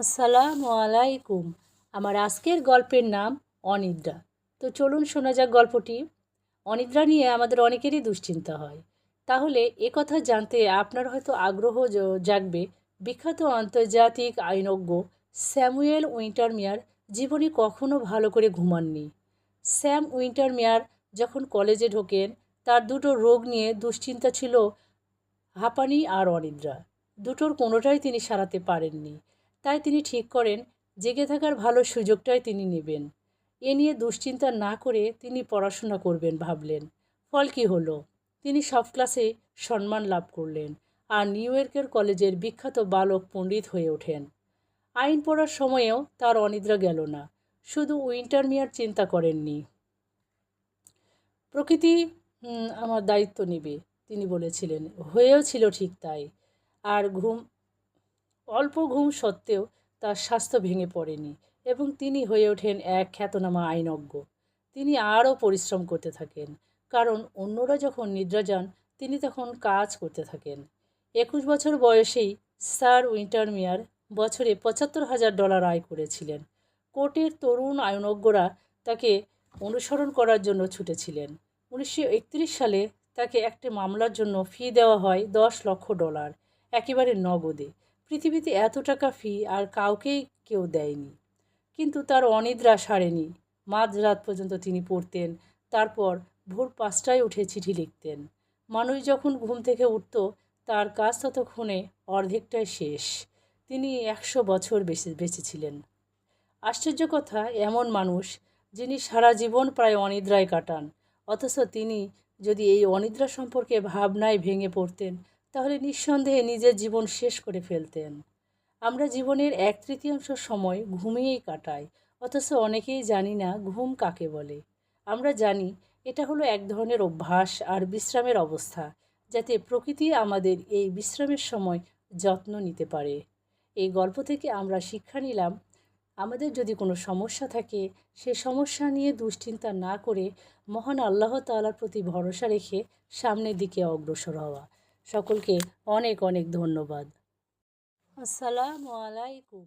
আসসালামু আলাইকুম। আমার আজকের গল্পের নাম অনিদ্রা। তো চলুন শোনা যাক গল্পটি। অনিদ্রা নিয়ে আমাদের অনেকেরই দুশ্চিন্তা হয়। তাহলে এ কথা জানতে আপনার হয়তো আগ্রহ জাগবে। বিখ্যাত আন্তর্জাতিক আইনজ্ঞ স্যামুয়েল উইন্টারমিয়ার জীবনে কখনো ভালো করে ঘুমাননি। স্যাম উইন্টারমিয়ার যখন কলেজে ঢোকেন, তার দুটো রোগ নিয়ে দুশ্চিন্তা ছিল হাঁপানি আর অনিদ্রা। দুটোর কোনোটাই তিনি সারাতে পারেননি। তাই তিনি ঠিক করেন, জেগে থাকার ভালো সুযোগটাই তিনি নেবেন। এ নিয়ে দুশ্চিন্তা না করে তিনি পড়াশোনা করবেন ভাবলেন। ফল কী হলো? তিনি সব ক্লাসে সম্মান লাভ করলেন আর নিউ ইয়র্কের কলেজের বিখ্যাত বালক পণ্ডিত হয়ে ওঠেন। আইন পড়ার সময়েও তার অনিদ্রা গেল না, শুধু উইন্টারমিয়ার চিন্তা করেননি। প্রকৃতি আমার দায়িত্ব নেবে, তিনি বলেছিলেন। হয়েও ছিল ঠিক তাই। আর ঘুম অল্প ঘুম সত্ত্বেও তার স্বাস্থ্য ভেঙে পড়েনি এবং তিনি হয়ে ওঠেন এক খ্যাতনামা আইনজ্ঞ। তিনি আরও পরিশ্রম করতে থাকেন, কারণ অন্যরা যখন নিদ্রা যান, তিনি তখন কাজ করতে থাকেন। একুশ বছর বয়সেই স্যার উইন্টারমিয়ার বছরে পঁচাত্তর হাজার ডলার আয় করেছিলেন। কোর্টের তরুণ আইনজ্ঞরা তাকে অনুসরণ করার জন্য ছুটেছিলেন। উনিশশো একত্রিশ সালে তাকে একটি মামলার জন্য ফি দেওয়া হয় দশ লক্ষ ডলার, একেবারে নগদে। পৃথিবীতে এত টাকা ফি আর কাউকেই কেউ দেয়নি। কিন্তু তার অনিদ্রা সারেনি। মাঝরাত পর্যন্ত তিনি পড়তেন, তারপর ভোর পাঁচটায় উঠে চিঠি লিখতেন। মানুষ যখন ঘুম থেকে উঠত, তার কাজ ততক্ষণে অর্ধেকটাই শেষ। তিনি একশো বছর বেঁচে বেঁচেছিলেন আশ্চর্য কথা, এমন মানুষ যিনি সারা জীবন প্রায় অনিদ্রায় কাটান। অথচ তিনি যদি এই অনিদ্রা সম্পর্কে ভাবনায় ভেঙে পড়তেন তাহলে নিঃসন্দেহে নিজের জীবন শেষ করে ফেলতেন। আমরা জীবনের এক তৃতীয়াংশ সময় ঘুমিয়েই কাটাই, অথচ অনেকেই জানি না ঘুম কাকে বলে। আমরা জানি এটা হলো এক ধরনের অভ্যাস আর বিশ্রামের অবস্থা, যাতে প্রকৃতি আমাদের এই বিশ্রামের সময় যত্ন নিতে পারে। এই গল্প থেকে আমরা শিক্ষা নিলাম, আমাদের যদি কোনো সমস্যা থাকে, সে সমস্যা নিয়ে দুশ্চিন্তা না করে মহান আল্লাহ তাআলার প্রতি ভরসা রেখে সামনের দিকে অগ্রসর হওয়া। সকলকে অনেক অনেক ধন্যবাদ। আসসালামু আলাইকুম।